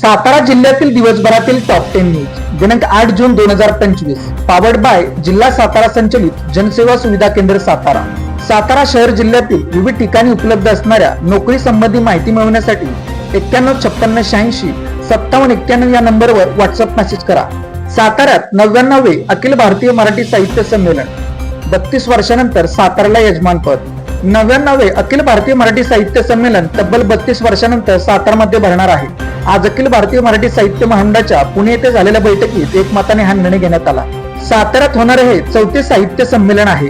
सातारा जिल्ह्यातील दिवसभरातील top ten news दिनांक आठ जून दोन हजार पंचवीस. पावर्ड बाय जिल्हा सातारा संचलित जनसेवा सुविधा केंद्र सातारा. सातारा शहर जिल्ह्यातील विविध ठिकाणी उपलब्ध असणाऱ्या नोकरी संबंधी माहिती मिळवण्यासाठी एक्क्याण्णव छप्पन्न शहाऐंशी सत्तावन्न एक्क्याण्णव या नंबरवर व्हॉट्सअप मेसेज करा. साताऱ्यात नव्याण्णवे अखिल भारतीय मराठी साहित्य संमेलन. बत्तीस वर्षानंतर साताऱ्याला यजमानपद. नव्याण्णवे अखिल भारतीय मराठी साहित्य संमेलन तब्बल बत्तीस वर्षानंतर सातारमध्ये भरणार आहे. आज अखिल भारतीय मराठी साहित्य महामंडळाच्या पुणे येथे झालेल्या बैठकीत एकमताने हा निर्णय घेण्यात आला. साताऱ्यात होणारे हे चौथे साहित्य संमेलन आहे.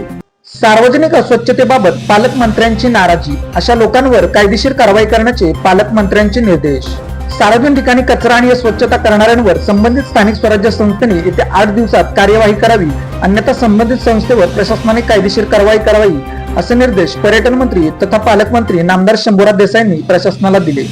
सार्वजनिक अस्वच्छतेबाबत पालकमंत्र्यांची नाराजी अशा लोकांवर कायदेशीर कारवाई करण्याचे पालकमंत्र्यांचे निर्देश. सार्वजनिक ठिकाणी कचरा आणि स्वच्छता करणाऱ्यांवर संबंधित स्थानिक स्वराज्य संस्थेने येत्या आठ दिवसात कार्यवाही करावी अन्यथा संबंधित संस्थेवर प्रशासनाने कायदेशीर कारवाई करावी असे निर्देश पर्यटन मंत्री तथा पालकमंत्री नामदार शंभूराज देसाईंनी प्रशासनाला दिले.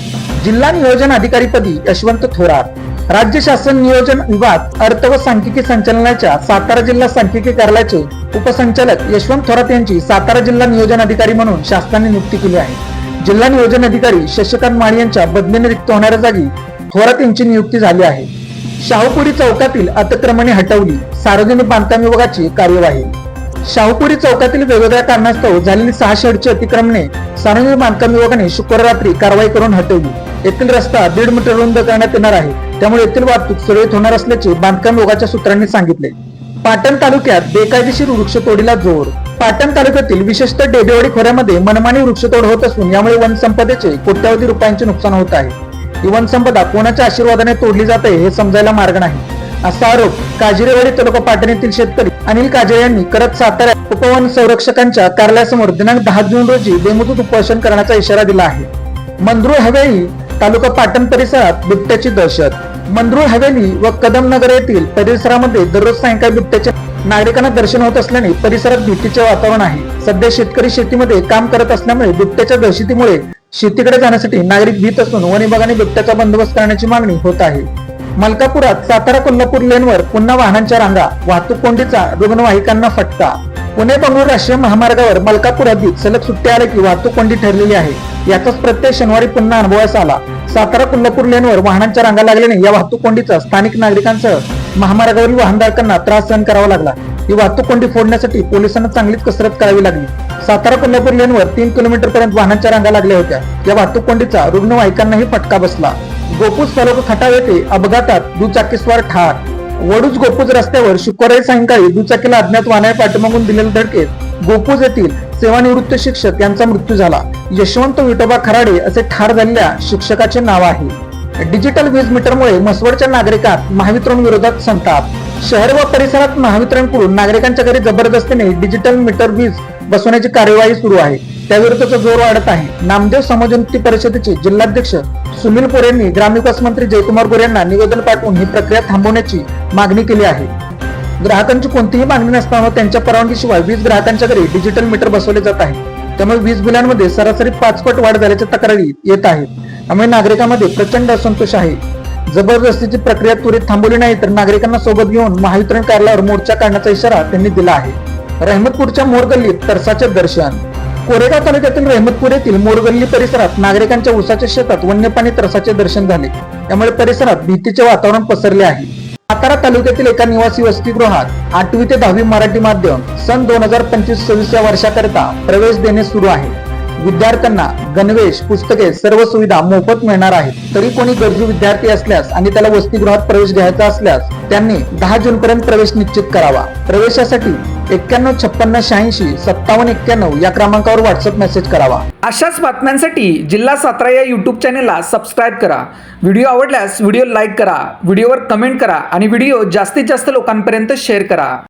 जिल्हा नियोजन अधिकारीपदी यशवंत थोरात राज्य शासन नियोजन विभाग अर्थ व सांख्यिकी संचालनाच्या सातारा जिल्हा सांख्यिकी कार्यालयाचे उपसंचालक यशवंत थोरात यांची सातारा जिल्हा नियोजन अधिकारी म्हणून शासनाने नियुक्ती केली आहे. जिल्हा नियोजन अधिकारी शशिकांत माळी यांच्या बदलीने रिक्त होणाऱ्या जागी थोरात यांची नियुक्ती झाली आहे. शाहूपुरी चौकातील अतिक्रमणे हटवली सार्वजनिक बांधकाम विभागाची कार्यवाही. शाहूपुरी चौकातील वेगवेगळ्या कारणास्तव झालेली सहा शेडची अतिक्रमणे सार्वजनिक बांधकाम विभागाने शुक्रवार रात्री कारवाई करून हटवली. येथील रस्ता दीड मीटर रुंद करण्यात येणार आहे. त्यामुळे येथील वाहतूक सुरळीत होणार असल्याचे बांधकाम विभागाच्या सूत्रांनी सांगितले. पाटण तालुक्यात बेकायदेशीर वृक्षतोडीला जोर पाटण तालुक्यातील विशेषतः डेबेवाडी खोऱ्यामध्ये मनमानी वृक्षतोड होत असून यामुळे वनसंपदेचे कोट्यावधी रुपयांचे नुकसान होत आहे. ही वनसंपदा कोणाच्या आशीर्वादाने तोडली जाते हे समजायला मार्ग नाही. असा आरोप काजिरेवाडी तालुका पाटण येथील शेतकरी अनिल काजे यांनी करत साताऱ्यात उपवन संरक्षकांच्या कार्यालयासमोर दिनांक दहा जून रोजी बेमुदत उपोषण करण्याचा इशारा दिला आहे. मंद्रू हवेळी तालुका पाटण परिसरात बिबट्याची दहशत मंदरूळ हवेली व कदमनगर येथील परिसरामध्ये दररोज सायंकाळी बिबट्याचे नागरिकांना दर्शन होत असल्याने परिसरात भीतीचे वातावरण आहे. सध्या शेतकरी शेतीमध्ये काम करत असल्यामुळे बिबट्याच्या दहशतीमुळे शेतीकडे जाण्यासाठी नागरिक भीत असून वन विभागाने बिबट्याचा बंदोबस्त करण्याची मागणी होत आहे. मलकापुरात सातारा कोल्हापूर लेनवर पुन्हा वाहनांच्या रांगा वाहतूक कोंडीचा रुग्णवाहिकांना फटका. पुणे बंगळूर राष्ट्रीय महामार्गावर मलकापूर हद्दीत सलग सुट्ट्या आल्या की वाहतूक कोंडी ठरलेली आहे. याचाच प्रत्यय शनिवारी पुन्हा अनुभवास आला. सातारा कोल्हापूर लेनवर वाहनांच्या रांगा लागल्याने या वाहतूक कोंडीचा स्थानिक नागरिकांसह महामार्गावरील वाहनधारकांना त्रास सहन करावा लागला. ही वाहतूक कोंडी फोडण्यासाठी पोलिसांना चांगलीच कसरत करावी लागली. सातारा कोल्हापूर लेनवर तीन किलोमीटर पर्यंत वाहनांच्या रांगा लागल्या होत्या. या वाहतूक कोंडीचा रुग्णवाहिकांनाही फटका बसला. गोपूस तालुका खटाव येथे अपघातात दुचाकीस्वार ठार. वडूज गोपूज रस्त्यावर शुक्रवारी सायंकाळी दुचाकीला अज्ञात वाहनाने पाठीमागून दिलेल्या धडकेत गोपूज येथील सेवानिवृत्त शिक्षक यांचा मृत्यू झाला. यशवंत विठोबा खराडे असे ठार झालेल्या शिक्षकाचे नाव आहे. डिजिटल वीज मीटरमुळे मसवडच्या नागरिकात महावितरण विरोधात संताप. शहर व परिसरात महावितरणकडून नागरिकांच्या घरी जबरदस्तीने डिजिटल मीटर वीज बसवण्याची कार्यवाही सुरू आहे. त्याविरुद्धचा जोर वाढत आहे. नामदेव समाजोन्नती परिषदेचे जिल्हाध्यक्ष सुनील पोरे यांनी ग्रामविकास मंत्री जयकुमार गोरे यांना निवेदन पाठवून ही प्रक्रिया थांबवण्याची मागणी केली आहे. ग्राहकांची कोणतीही मागणी नसताना त्यांच्या परवानगीशिवाय वीज ग्राहकांच्या घरी डिजिटल मीटर बसवले जात आहे त्यामुळे वीज बिलांमध्ये सरासरी पाच पट वाढ झाल्याच्या तक्रारी येत आहेत. त्यामुळे नागरिकांमध्ये प्रचंड असंतोष आहे. जबरदस्तीची प्रक्रिया त्वरित थांबवली नाही तर नागरिकांना सोबत घेऊन महावितरण कार्यालयावर मोर्चा काढण्याचा इशारा त्यांनी दिला आहे. रहमतपूरच्या मोरगल्लीत तरसाचे दर्शन. कोरेगाव तालुक्यातील रहमतपूर येथील मोरगल्ली परिसरात नागरिकांच्या उसाच्या शेतात वन्यप्राणी तरसाचे दर्शन झाले. त्यामुळे परिसरात भीतीचे वातावरण पसरले आहे. सातारा तालुक्यातील एका निवासी वसतिगृहात आठवी ते दहावी मराठी माध्यम सन दोन हजार पंचवीस सव्वीस या वर्षाकरिता प्रवेश देणे सुरू आहे. विद्यार्थ्यांना गणवेश पुस्तके सर्व सुविधा मोफत मिळणार आहेत. तरी कोणी गरजू विद्यार्थी असल्यास आणि त्याला वसतिगृहात प्रवेश घ्यायचा असल्यास त्यांनी दहा जून पर्यंत प्रवेश निश्चित करावा. प्रवेशासाठी एक्क्याण्णव छप्पन्न शहाऐंशी सत्तावन्न एक्क्याण्णव या क्रमांकावर व्हॉट्सअप मेसेज करावा. अशाच बातम्यांसाठी जिल्हा सातारा या यूट्यूब चॅनेलला सबस्क्राईब करा. व्हिडिओ आवडल्यास व्हिडिओ लाईक करा व्हिडिओवर कमेंट करा आणि व्हिडिओ जास्तीत जास्त लोकांपर्यंत शेअर करा.